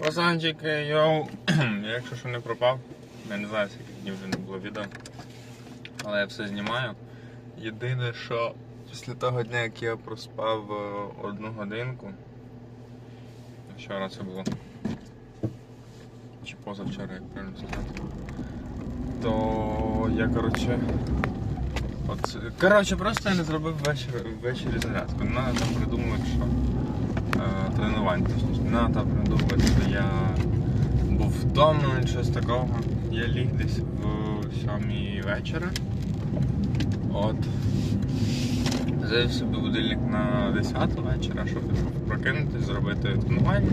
Пацанчики, йоу, я якщо що не пропав, я не знаю, скільки днів вже не було відео, але я все знімаю. Єдине, що після того дня, як я проспав е, одну годинку, вчора це було, чи позавчора, як правильно сказати, то я, коротше, от, коротше, просто я не зробив ввечері, ввечері зарядку. Надо там придумати, що е, тренувань, точніше. Не треба придумувати, що я був втомлений, щось такого. Я ліг десь в сьомій вечора. От. Завів собі будильник на 10 вечора, щоб прокинутися, зробити тренування,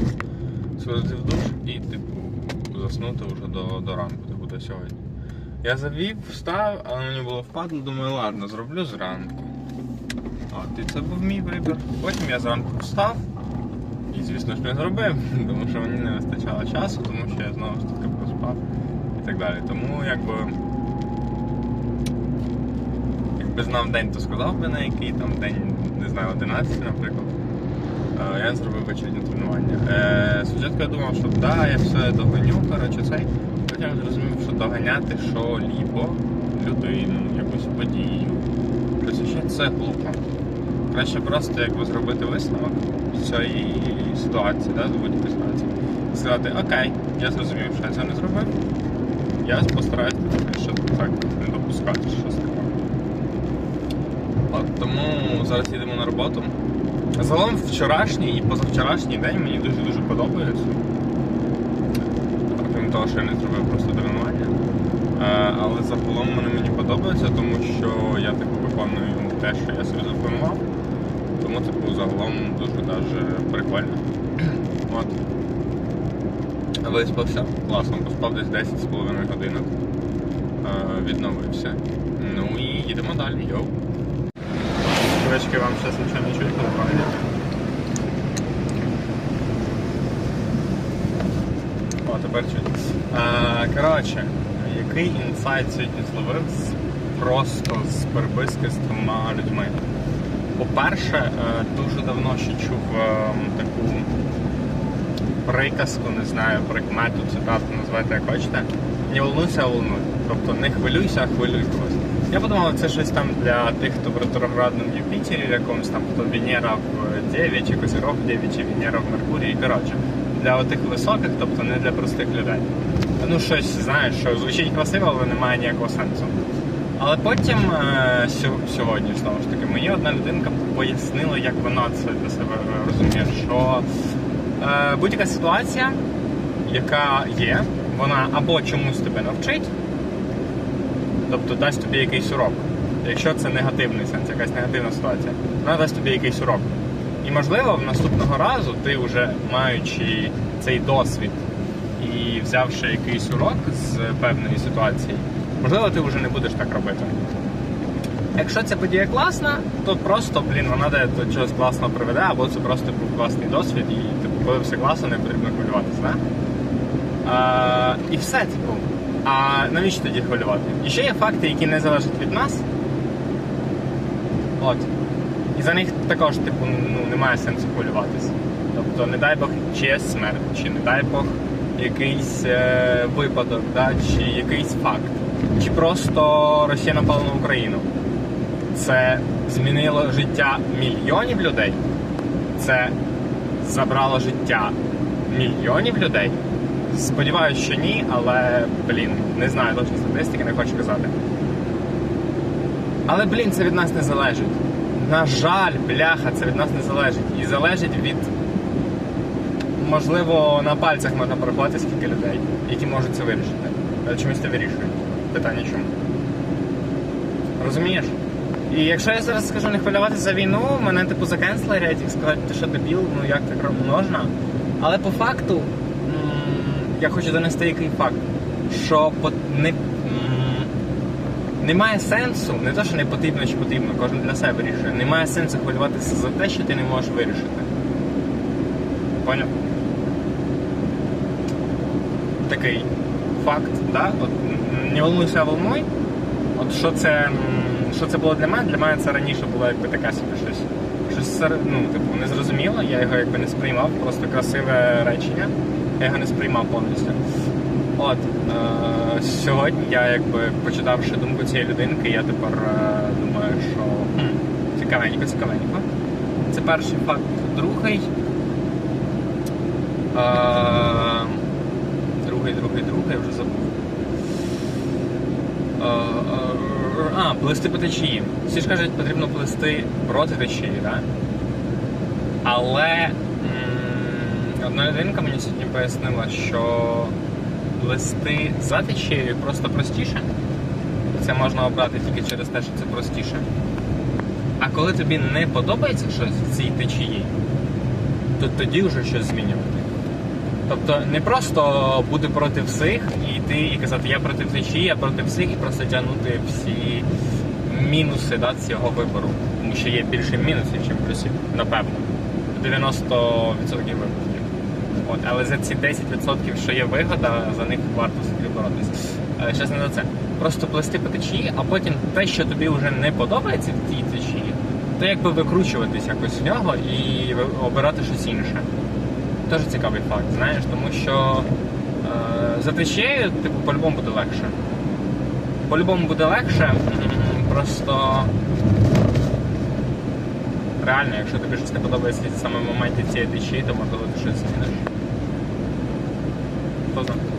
сходити в душ і, типу, заснути вже до, до ранку, типу, до сьогодні. Я завів, встав, але мені було впадло, думаю, ладно, зроблю зранку. От, і це був мій вибір. Потім я зранку встав і, звісно ж, не зробив, тому що мені не вистачало часу, тому що я знову ж таки проспав і так далі. Тому якби. Якби знав день, то сказав би на який там день, не знаю, 11, наприклад. Е, Я зробив вечірнє тренування. Е, Спочатку я думав, що да, я все догоню, коротше цей. Потім зрозумів, що доганяти що-лібо, людину, якусь подію, щось ще це глупо. Краще просто якби зробити висновок з цієї ситуації, да, з будь-якої ситуації. І сказати, окей, я зрозумів, що я це не зробив. Я постараюся, щоб так не допускати щось. От, тому зараз їдемо на роботу. Загалом вчорашній і позавчорашній день мені дуже-дуже подобається. Крім того, що я не зробив просто тренування. Е, Але загалом вони мені подобаються, тому що я типу виконую те, що я собі запланував. Тому, типу, загалом дуже даже прикольно. От. Виспався, класно, поспав десь 10,5 годинок. Е, Відновився. Ну і їдемо далі, йоу. Девочки, вам сейчас не чуть не О, тепер чуть. А, коротше, який інсайт сьогодні зловив просто з переписки з двома людьми. По-перше, е, дуже давно ще чув е, таку приказку, не знаю, прикмету, цитату, називайте як хочете. Не волнуйся, а волнуй. Тобто не хвилюйся, а хвилюй когось. Я подумав, це щось там для тих, хто в ретроградному Юпітері, якомусь там, хто Венера в 9, чи Козірог в 9, чи Венера в Меркурії. Коротше, для отих високих, тобто не для простих людей. Ну, щось, знаєш, що звучить красиво, але немає ніякого сенсу. Але потім е, сьогодні, знову ж таки, мені одна людинка пояснила, як вона це для себе розуміє, що е, будь-яка ситуація, яка є, вона або чомусь тебе навчить, тобто дасть тобі якийсь урок. Якщо це негативний сенс, якась негативна ситуація, вона дасть тобі якийсь урок. І можливо, в наступного разу ти вже маючи цей досвід і взявши якийсь урок з певної ситуації, можливо, ти вже не будеш так робити. Якщо ця подія класна, то просто, блін, вона тебе до чогось класного приведе, або це просто був класний досвід, і типу, коли все класно, не потрібно хвилюватися, да? І все, типу. А навіщо тоді хвилювати? І ще є факти, які не залежать від нас. От. І за них також, типу, ну, немає сенсу хвилюватися. Тобто, не дай Бог чиясь смерть, чи не дай Бог якийсь е, випадок, да, чи якийсь факт, чи просто Росія напала на Україну. Це змінило життя мільйонів людей. Це забрало життя мільйонів людей. Сподіваюсь, що ні, але блін, не знаю точно статистики, не хочу казати. Але блін, це від нас не залежить. На жаль, бляха, це від нас не залежить. І залежить від. Можливо, на пальцях можна порахувати скільки людей, які можуть це вирішити. Чомусь це вирішують. Питання чому? Розумієш? І якщо я зараз скажу не хвилюватися за війну, мене типу закенслерять і скажуть, ти що дебіл, ну як так можна. Але по факту я хочу донести який факт, що не, немає сенсу, не те, що не потрібно чи потрібно, кожен для себе вирішує. Немає сенсу хвилюватися за те, що ти не можеш вирішити. Поняв? Такий факт, да? От, не волнуйся, а волнуй. От що це, що це було для мене? Для мене це раніше було якби таке собі щось. Щось ну, типу, незрозуміло, я його якби не сприймав, просто красиве речення. Я його не сприймав повністю. От е, сьогодні я якби почитавши думку цієї людинки, я тепер е, думаю, що цікавенько, цікавенько. Це перший факт. Другий. Е, другий, другий, другий, я вже забув. Е, е, А, плисти по течії. Всі ж кажуть, потрібно плисти проти течії, так? Але м, одна людинка мені сьогодні пояснила, що плисти за течією просто простіше. Це можна обрати тільки через те, що це простіше. А коли тобі не подобається щось в цій течії, то тоді вже щось змінювати. Тобто не просто бути проти всіх і йти і казати, я проти течії, я проти всіх, і просто тягнути всі мінуси да, цього вибору. Тому що є більше мінусів, ніж плюсів, напевно. 90% випадків. От, але за ці 10%, що є вигода, за них варто собі боротися. Е, Щас не за це. Просто плести по течії, а потім те, що тобі вже не подобається в тій течії, то якби викручуватись якось в нього і обирати щось інше. Теж цікавий факт, знаєш, тому що е, за течією, типу, по-любому буде легше. По-любому буде легше, просто реально, якщо тобі щось не подобається саме в моменті цієї течії, то можливо ти щось зміниш. Хто знає.